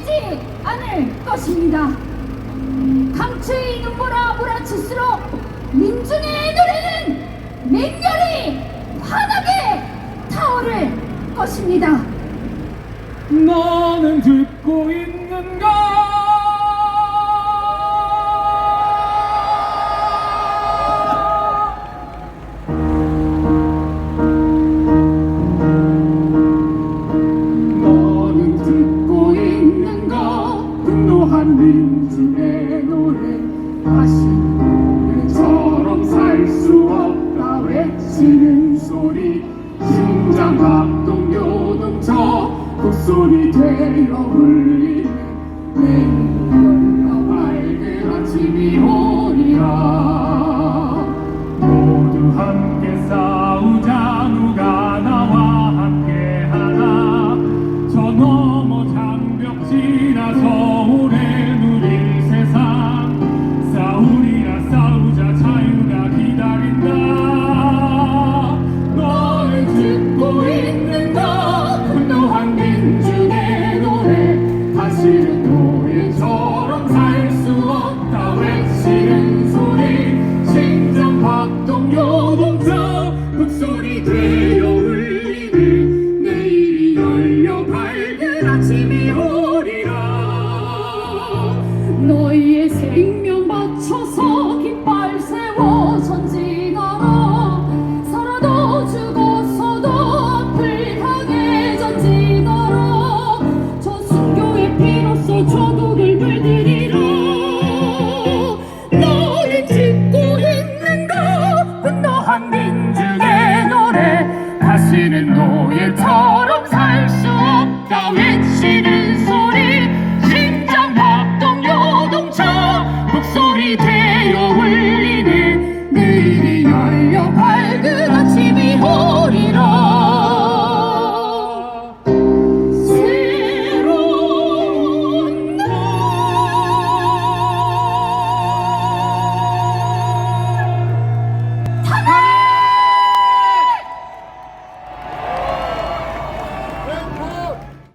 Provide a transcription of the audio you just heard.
풀리지 않을 것입니다. 강추의 눈보라 몰아칠수록 민중의 노래는 맹렬히 환하게 타오를 것입니다. 나는 듣고 있는가? 목소리 되어 울리네. 내가 밝은 아침이 오리라. 모두 함께 싸우자. 누가 나와 함께 하나. 저 너머 장벽 지나서 너희의 생명 way away.